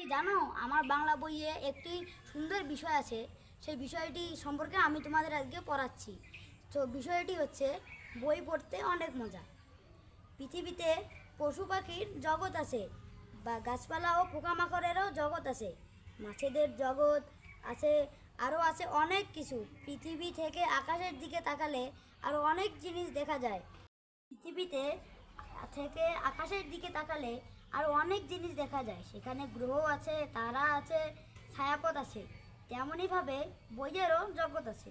কি জানো? আমার বাংলা বইয়ে একটি সুন্দর বিষয় আছে। সেই বিষয়টি সম্পর্কে আমি তোমাদের আজকে পড়াচ্ছি। তো বিষয়টি হচ্ছে, বই পড়তে অনেক মজা। পৃথিবীতে পশু পাখির জগৎ আছে বা গাছপালা ও পোকামাকড়েরও জগৎ আছে। মাছেদের জগৎ আছে, আরও আছে অনেক কিছু। পৃথিবী থেকে আকাশের দিকে তাকালে আরও অনেক জিনিস দেখা যায়। পৃথিবীতে থেকে আকাশের দিকে তাকালে আরও অনেক জিনিস দেখা যায়। সেখানে গ্রহ আছে, তারা আছে, ছায়াপথ আছে। তেমনইভাবে বইয়েরও জগৎ আছে।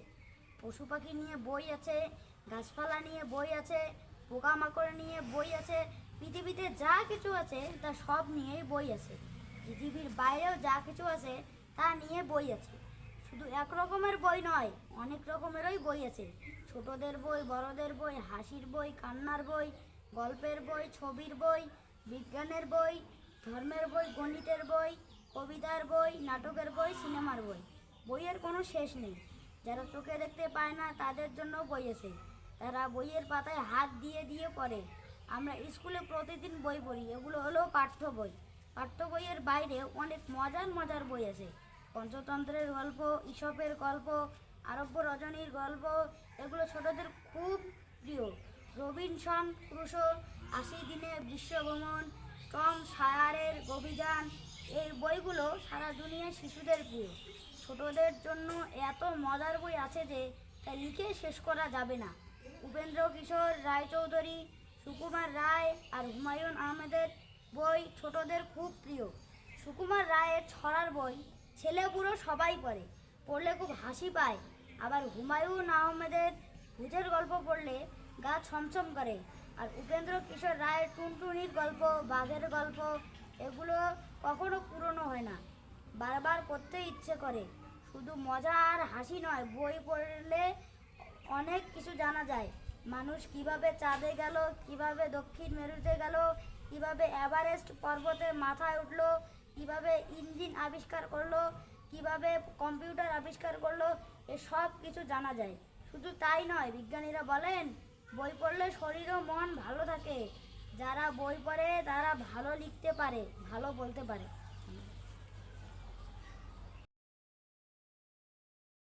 পশু পাখি নিয়ে বই আছে, গাছপালা নিয়ে বই আছে, পোকামাকড় নিয়ে বই আছে, পৃথিবীতে যা কিছু আছে, তা সব নিয়েই বই আছে। পৃথিবীর বাইরেও যা কিছু আছে, তা নিয়ে বই আছে। শুধু এক রকমের বই নয়, অনেক রকমেরই বই আছে। ছোটদের বই, বড়দের বই, হাসির বই, কান্নার বই, গল্পের বই, ছবির বই বিজ্ঞানের বই, ধর্মের বই, গণিতের বই, কবিতার বই, নাটকের বই, সিনেমার বই। বইয়ের কোনো শেষ নেই। যারা চোখে দেখতে পায় না, তাদের জন্য বই আছে। তারা বইয়ের পাতায় হাত দিয়ে দিয়ে পড়ে। আমরা স্কুলে প্রতিদিন বই পড়ি। এগুলো হলো পাঠ্য বই। পাঠ্য বইয়ের বাইরে অনেক মজার মজার বই আছে। পঞ্চতন্ত্রের গল্প ঈশপের গল্প, আরব্য রজনীর গল্প, এগুলো ছোটদের খুব প্রিয়। রবিনসন ক্রুশো আশি দিনে বিশ্বভ্রমণ টম সায়ারের অভিযান এই বইগুলো সারা দুনিয়ার শিশুদের প্রিয়। ছোটদের জন্য এত মজার বই আছে যে, তা লিখে শেষ করা যাবে না। উপেন্দ্র কিশোর রায়চৌধুরী, সুকুমার রায় আর হুমায়ুন আহমেদের বই ছোটদের খুব প্রিয়। সুকুমার রায়ের ছড়ার বই, ছেলে সবাই পড়ে, পড়লে খুব হাসি পায়। আবার হুমায়ুন আহমেদের ভূতের গল্প পড়লে গা ছমছম করে। আর উপেন্দ্র কিশোর রায়ের টুনটুনির গল্প, বাঘের গল্প, এগুলো কখনো পুরনো হয় না। বারবার পড়তে ইচ্ছে করে। শুধু মজা আর হাসি নয়, বই পড়লে অনেক কিছু জানা যায়। মানুষ কীভাবে চাঁদে গেল, কীভাবে দক্ষিণ মেরুতে গেল, কীভাবে এভারেস্ট পর্বতের মাথায় উঠল, কীভাবে ইঞ্জিন আবিষ্কার করল, কীভাবে কম্পিউটার আবিষ্কার করল, এসব কিছু জানা যায়। শুধু তাই নয়, বিজ্ঞানীরা বলেন বই পড়লে শরীর ও মন ভালো থাকে। যারা বই পড়ে তারা ভালো লিখতে পারে, ভালো বলতে পারে।